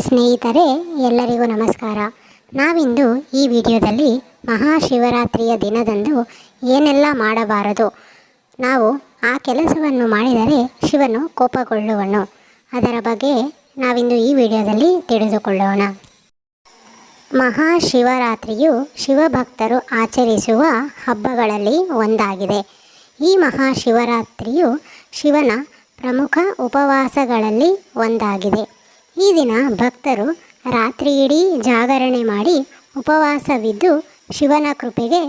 ಸ್ನೇಹಿತರೆ, ಎಲ್ಲರಿಗೂ ನಮಸ್ಕಾರ. ನಾವಿಂದು ಈ ವಿಡಿಯೋದಲ್ಲಿ ಮಹಾಶಿವರಾತ್ರಿಯ ದಿನದಂದು ಏನೆಲ್ಲ ಮಾಡಬಾರದು? ನಾವು ಆ ಕೆಲಸವನ್ನು ಮಾಡಿದರೆ ಶಿವನು ಕೋಪಗೊಳ್ಳುವನು. ಅದರ ಬಗ್ಗೆ ನಾವಿಂದು ಈ ವಿಡಿಯೋದಲ್ಲಿ ತಿಳಿದುಕೊಳ್ಳೋಣ. ಮಹಾಶಿವರಾತ್ರಿಯು ಶಿವಭಕ್ತರು ಆಚರಿಸುವ ಹಬ್ಬಗಳಲ್ಲಿ ಒಂದಾಗಿದೆ. ಈ ಮಹಾಶಿವರಾತ್ರಿಯು ಶಿವನ ಪ್ರಮುಖ ಉಪವಾಸಗಳಲ್ಲಿ ಒಂದಾಗಿದೆ. ಈ ದಿನ ಭಕ್ತರು ರಾತ್ರಿಯಿಡೀ ಜಾಗರಣೆ ಮಾಡಿ ಉಪವಾಸವಿದ್ದು ಶಿವನ ಕೃಪೆಗೆ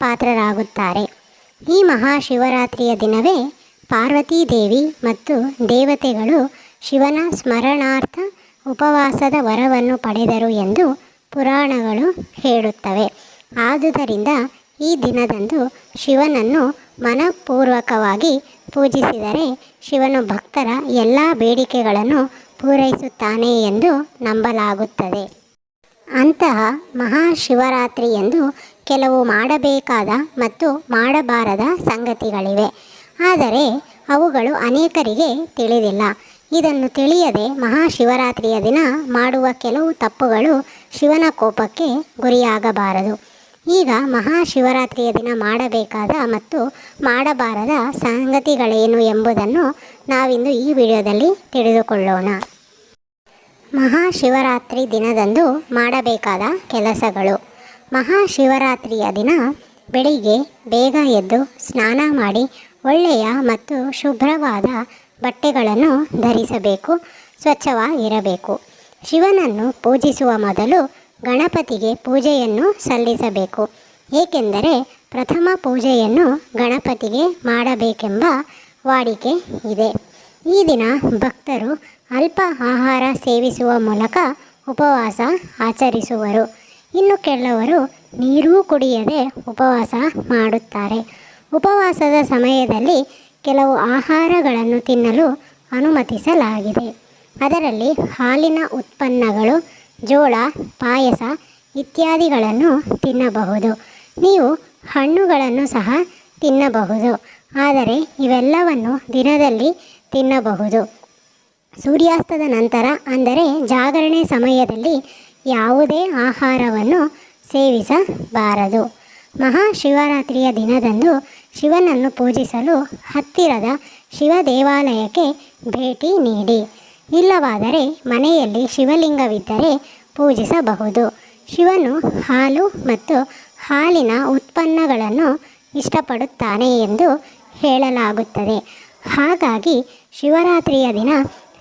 ಪಾತ್ರರಾಗುತ್ತಾರೆ. ಈ ಮಹಾಶಿವರಾತ್ರಿಯ ದಿನವೇ ಪಾರ್ವತಿ ದೇವಿ ಮತ್ತು ದೇವತೆಗಳು ಶಿವನ ಸ್ಮರಣಾರ್ಥ ಉಪವಾಸದ ವರವನ್ನು ಪಡೆದರು ಎಂದು ಪುರಾಣಗಳು ಹೇಳುತ್ತವೆ. ಆದುದರಿಂದ ಈ ದಿನದಂದು ಶಿವನನ್ನು ಮನಪೂರ್ವಕವಾಗಿ ಪೂಜಿಸಿದರೆ ಶಿವನು ಭಕ್ತರ ಎಲ್ಲ ಬೇಡಿಕೆಗಳನ್ನು ಪೂರೈಸುತ್ತಾನೆ ಎಂದು ನಂಬಲಾಗುತ್ತದೆ. ಅಂತಹ ಮಹಾಶಿವರಾತ್ರಿಯಂದು ಕೆಲವು ಮಾಡಬೇಕಾದ ಮತ್ತು ಮಾಡಬಾರದ ಸಂಗತಿಗಳಿವೆ. ಆದರೆ ಅವುಗಳು ಅನೇಕರಿಗೆ ತಿಳಿದಿಲ್ಲ. ಇದನ್ನು ತಿಳಿಯದೆ ಮಹಾಶಿವರಾತ್ರಿಯ ದಿನ ಮಾಡುವ ಕೆಲವು ತಪ್ಪುಗಳು ಶಿವನ ಕೋಪಕ್ಕೆ ಗುರಿಯಾಗಬಾರದು. ಈಗ ಮಹಾಶಿವರಾತ್ರಿಯ ದಿನ ಮಾಡಬೇಕಾದ ಮತ್ತು ಮಾಡಬಾರದ ಸಂಗತಿಗಳೇನು ಎಂಬುದನ್ನು ನಾವಿಂದು ಈ ವಿಡಿಯೋದಲ್ಲಿ ತಿಳಿದುಕೊಳ್ಳೋಣ. ಮಹಾಶಿವರಾತ್ರಿ ದಿನದಂದು ಮಾಡಬೇಕಾದ ಕೆಲಸಗಳು. ಮಹಾಶಿವರಾತ್ರಿಯ ದಿನ ಬೆಳಿಗ್ಗೆ ಬೇಗ ಎದ್ದು ಸ್ನಾನ ಮಾಡಿ ಒಳ್ಳೆಯ ಮತ್ತು ಶುಭ್ರವಾದ ಬಟ್ಟೆಗಳನ್ನು ಧರಿಸಬೇಕು, ಸ್ವಚ್ಛವಾಗಿರಬೇಕು. ಶಿವನನ್ನು ಪೂಜಿಸುವ ಮೊದಲು ಗಣಪತಿಗೆ ಪೂಜೆಯನ್ನು ಸಲ್ಲಿಸಬೇಕು. ಏಕೆಂದರೆ ಪ್ರಥಮ ಪೂಜೆಯನ್ನು ಗಣಪತಿಗೆ ಮಾಡಬೇಕೆಂಬ ವಾಡಿಕೆ ಇದೆ. ಈ ದಿನ ಭಕ್ತರು ಅಲ್ಪ ಆಹಾರ ಸೇವಿಸುವ ಮೂಲಕ ಉಪವಾಸ ಆಚರಿಸುವರು. ಇನ್ನು ಕೆಲವರು ನೀರೂ ಕುಡಿಯದೆ ಉಪವಾಸ ಮಾಡುತ್ತಾರೆ. ಉಪವಾಸದ ಸಮಯದಲ್ಲಿ ಕೆಲವು ಆಹಾರಗಳನ್ನು ತಿನ್ನಲು ಅನುಮತಿಸಲಾಗಿದೆ. ಅದರಲ್ಲಿ ಹಾಲಿನ ಉತ್ಪನ್ನಗಳು, ಜೋಳ, ಪಾಯಸ ಇತ್ಯಾದಿಗಳನ್ನು ತಿನ್ನಬಹುದು. ನೀವು ಹಣ್ಣುಗಳನ್ನು ಸಹ ತಿನ್ನಬಹುದು. ಆದರೆ ಇವೆಲ್ಲವನ್ನು ದಿನದಲ್ಲಿ ತಿನ್ನಬಹುದು. ಸೂರ್ಯಾಸ್ತದ ನಂತರ, ಅಂದರೆ ಜಾಗರಣೆ ಸಮಯದಲ್ಲಿ ಯಾವುದೇ ಆಹಾರವನ್ನು ಸೇವಿಸಬಾರದು. ಮಹಾಶಿವರಾತ್ರಿಯ ದಿನದಂದು ಶಿವನನ್ನು ಪೂಜಿಸಲು ಹತ್ತಿರದ ಶಿವ ದೇವಾಲಯಕ್ಕೆ ಭೇಟಿ ನೀಡಿ. ಇಲ್ಲವಾದರೆ ಮನೆಯಲ್ಲಿ ಶಿವಲಿಂಗವಿದ್ದರೆ ಪೂಜಿಸಬಹುದು. ಶಿವನು ಹಾಲು ಮತ್ತು ಹಾಲಿನ ಉತ್ಪನ್ನಗಳನ್ನು ಇಷ್ಟಪಡುತ್ತಾನೆ ಎಂದು ಹೇಳಲಾಗುತ್ತದೆ. ಹಾಗಾಗಿ ಶಿವರಾತ್ರಿಯ ದಿನ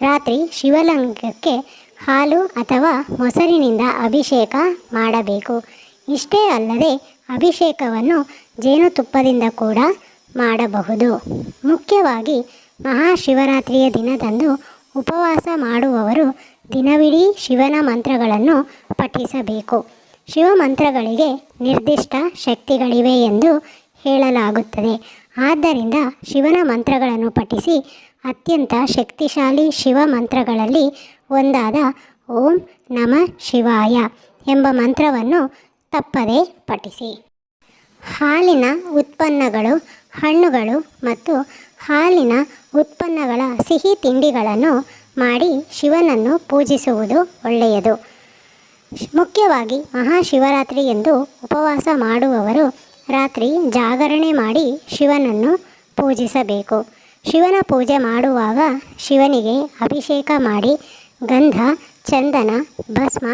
ರಾತ್ರಿ ಶಿವಲಿಂಗಕ್ಕೆ ಹಾಲು ಅಥವಾ ಮೊಸರಿನಿಂದ ಅಭಿಷೇಕ ಮಾಡಬೇಕು. ಇಷ್ಟೇ ಅಲ್ಲದೆ ಅಭಿಷೇಕವನ್ನು ಜೇನುತುಪ್ಪದಿಂದ ಕೂಡ ಮಾಡಬಹುದು. ಮುಖ್ಯವಾಗಿ ಮಹಾಶಿವರಾತ್ರಿಯ ದಿನದಂದು ಉಪವಾಸ ಮಾಡುವವರು ದಿನವಿಡೀ ಶಿವನ ಮಂತ್ರಗಳನ್ನು ಪಠಿಸಬೇಕು. ಶಿವ ಮಂತ್ರಗಳಿಗೆ ನಿರ್ದಿಷ್ಟ ಶಕ್ತಿಗಳಿವೆ ಎಂದು ಹೇಳಲಾಗುತ್ತದೆ. ಆದ್ದರಿಂದ ಶಿವನ ಮಂತ್ರಗಳನ್ನು ಪಠಿಸಿ ಅತ್ಯಂತ ಶಕ್ತಿಶಾಲಿ ಶಿವ ಮಂತ್ರಗಳಲ್ಲಿ ಒಂದಾದ ಓಂ ನಮ ಶಿವಾಯ ಎಂಬ ಮಂತ್ರವನ್ನು ತಪ್ಪದೇ ಪಠಿಸಿ. ಹಾಲಿನ ಉತ್ಪನ್ನಗಳು, ಹಣ್ಣುಗಳು ಮತ್ತು ಹಾಲಿನ ಉತ್ಪನ್ನಗಳ ಸಿಹಿ ತಿಂಡಿಗಳನ್ನು ಮಾಡಿ ಶಿವನನ್ನು ಪೂಜಿಸುವುದು ಒಳ್ಳೆಯದು. ಮುಖ್ಯವಾಗಿ ಮಹಾಶಿವರಾತ್ರಿ ಎಂದು ಉಪವಾಸ ಮಾಡುವವರು ರಾತ್ರಿ ಜಾಗರಣೆ ಮಾಡಿ ಶಿವನನ್ನು ಪೂಜಿಸಬೇಕು. ಶಿವನ ಪೂಜೆ ಮಾಡುವಾಗ ಶಿವನಿಗೆ ಅಭಿಷೇಕ ಮಾಡಿ ಗಂಧ, ಚಂದನ, ಭಸ್ಮ,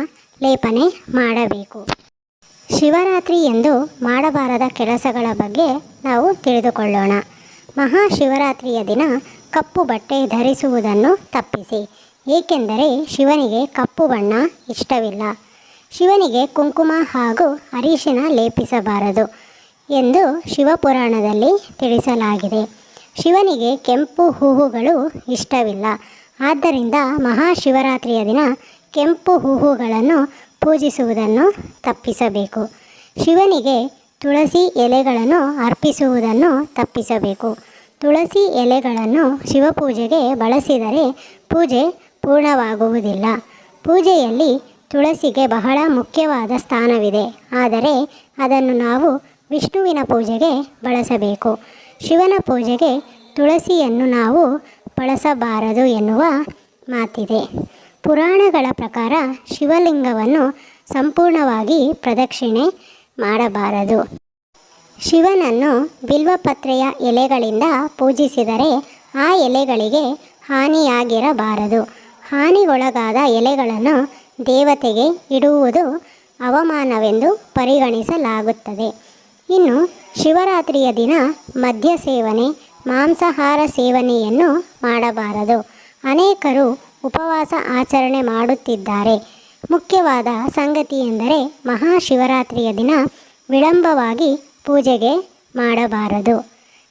ಲೇಪನೆ ಮಾಡಬೇಕು. ಶಿವರಾತ್ರಿ ಎಂದು ಮಾಡಬಾರದ ಕೆಲಸಗಳ ಬಗ್ಗೆ ನಾವು ತಿಳಿದುಕೊಳ್ಳೋಣ. ಮಹಾಶಿವರಾತ್ರಿಯ ದಿನ ಕಪ್ಪು ಬಟ್ಟೆ ಧರಿಸುವುದನ್ನು ತಪ್ಪಿಸಿ, ಏಕೆಂದರೆ ಶಿವನಿಗೆ ಕಪ್ಪು ಬಣ್ಣ ಇಷ್ಟವಿಲ್ಲ. ಶಿವನಿಗೆ ಕುಂಕುಮ ಹಾಗೂ ಅರಿಶಿನ ಲೇಪಿಸಬಾರದು ಎಂದು ಶಿವಪುರಾಣದಲ್ಲಿ ತಿಳಿಸಲಾಗಿದೆ. ಶಿವನಿಗೆ ಕೆಂಪು ಹೂವುಗಳು ಇಷ್ಟವಿಲ್ಲ. ಆದ್ದರಿಂದ ಮಹಾಶಿವರಾತ್ರಿಯ ದಿನ ಕೆಂಪು ಹೂವುಗಳನ್ನು ಪೂಜಿಸುವುದನ್ನು ತಪ್ಪಿಸಬೇಕು. ಶಿವನಿಗೆ ತುಳಸಿ ಎಲೆಗಳನ್ನು ಅರ್ಪಿಸುವುದನ್ನು ತಪ್ಪಿಸಬೇಕು. ತುಳಸಿ ಎಲೆಗಳನ್ನು ಶಿವಪೂಜೆಗೆ ಬಳಸಿದರೆ ಪೂಜೆ ಪೂರ್ಣವಾಗುವುದಿಲ್ಲ. ಪೂಜೆಯಲ್ಲಿ ತುಳಸಿಗೆ ಬಹಳ ಮುಖ್ಯವಾದ ಸ್ಥಾನವಿದೆ. ಆದರೆ ಅದನ್ನು ನಾವು ವಿಷ್ಣುವಿನ ಪೂಜೆಗೆ ಬಳಸಬೇಕು. ಶಿವನ ಪೂಜೆಗೆ ತುಳಸಿಯನ್ನು ನಾವು ಬಳಸಬಾರದು ಎನ್ನುವ ಮಾತಿದೆ. ಪುರಾಣಗಳ ಪ್ರಕಾರ ಶಿವಲಿಂಗವನ್ನು ಸಂಪೂರ್ಣವಾಗಿ ಪ್ರದಕ್ಷಿಣೆ ಮಾಡಬಾರದು. ಶಿವನನ್ನು ಬಿಲ್ವಪತ್ರೆಯ ಎಲೆಗಳಿಂದ ಪೂಜಿಸಿದರೆ ಆ ಎಲೆಗಳಿಗೆ ಹಾನಿಯಾಗಿರಬಾರದು. ಹಾನಿಗೊಳಗಾದ ಎಲೆಗಳನ್ನು ದೇವತೆಗೆ ಇಡುವುದು ಅವಮಾನವೆಂದು ಪರಿಗಣಿಸಲಾಗುತ್ತದೆ. ಇನ್ನು ಶಿವರಾತ್ರಿಯ ದಿನ ಮದ್ಯ ಸೇವನೆ, ಮಾಂಸಾಹಾರ ಸೇವನೆಯನ್ನು ಮಾಡಬಾರದು. ಅನೇಕರು ಉಪವಾಸ ಆಚರಣೆ ಮಾಡುತ್ತಿದ್ದಾರೆ. ಮುಖ್ಯವಾದ ಸಂಗತಿ ಎಂದರೆ ಮಹಾಶಿವರಾತ್ರಿಯ ದಿನ ವಿಳಂಬವಾಗಿ ಪೂಜೆಗೆ ಮಾಡಬಾರದು.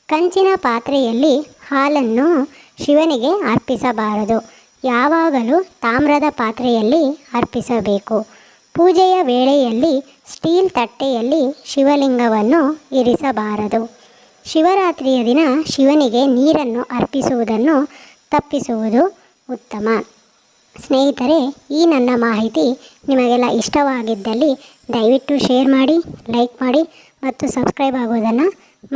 ಕಂಚಿನ ಪಾತ್ರೆಯಲ್ಲಿ ಹಾಲನ್ನು ಶಿವನಿಗೆ ಅರ್ಪಿಸಬಾರದು. ಯಾವಾಗಲೂ ತಾಮ್ರದ ಪಾತ್ರೆಯಲ್ಲಿ ಅರ್ಪಿಸಬೇಕು. ಪೂಜೆಯ ವೇಳೆಯಲ್ಲಿ ಸ್ಟೀಲ್ ತಟ್ಟೆಯಲ್ಲಿ ಶಿವಲಿಂಗವನ್ನು ಇರಿಸಬಾರದು. ಶಿವರಾತ್ರಿಯ ದಿನ ಶಿವನಿಗೆ ನೀರನ್ನು ಅರ್ಪಿಸುವುದನ್ನು ತಪ್ಪಿಸುವುದು ಉತ್ತಮ. ಸ್ನೇಹಿತರೆ, ಈ ನನ್ನ ಮಾಹಿತಿ ನಿಮಗೆಲ್ಲ ಇಷ್ಟವಾಗಿದ್ದಲ್ಲಿ ದಯವಿಟ್ಟು ಶೇರ್ ಮಾಡಿ, ಲೈಕ್ ಮಾಡಿ ಮತ್ತು ಸಬ್ಸ್ಕ್ರೈಬ್ ಆಗೋದನ್ನು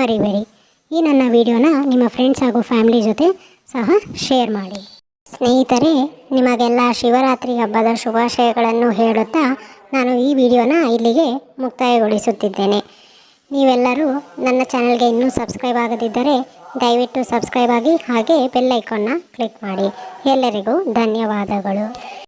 ಮರಿಬೇಡಿ. ಈ ನನ್ನ ವಿಡಿಯೋನ ನಿಮ್ಮ ಫ್ರೆಂಡ್ಸ್ ಹಾಗೂ ಫ್ಯಾಮಿಲಿ ಜೊತೆ ಸಹ ಶೇರ್ ಮಾಡಿ. ಸ್ನೇಹಿತರೆ, ನಿಮಗೆಲ್ಲ ಶಿವರಾತ್ರಿ ಹಬ್ಬದ ಶುಭಾಶಯಗಳನ್ನು ಹೇಳುತ್ತಾ ನಾನು ಈ ವಿಡಿಯೋನ ಇಲ್ಲಿಗೆ ಮುಕ್ತಾಯಗೊಳಿಸುತ್ತಿದ್ದೇನೆ. ನೀವೆಲ್ಲರೂ ನನ್ನ ಚಾನಲ್ಗೆ ಇನ್ನೂ ಸಬ್ಸ್ಕ್ರೈಬ್ ಆಗದಿದ್ದರೆ ದಯವಿಟ್ಟು ಸಬ್ಸ್ಕ್ರೈಬ್ ಆಗಿ ಹಾಗೆ ಬೆಲ್ ಕ್ಲಿಕ್ ಮಾಡಿ. ಎಲ್ಲರಿಗೂ ಧನ್ಯವಾದಗಳು.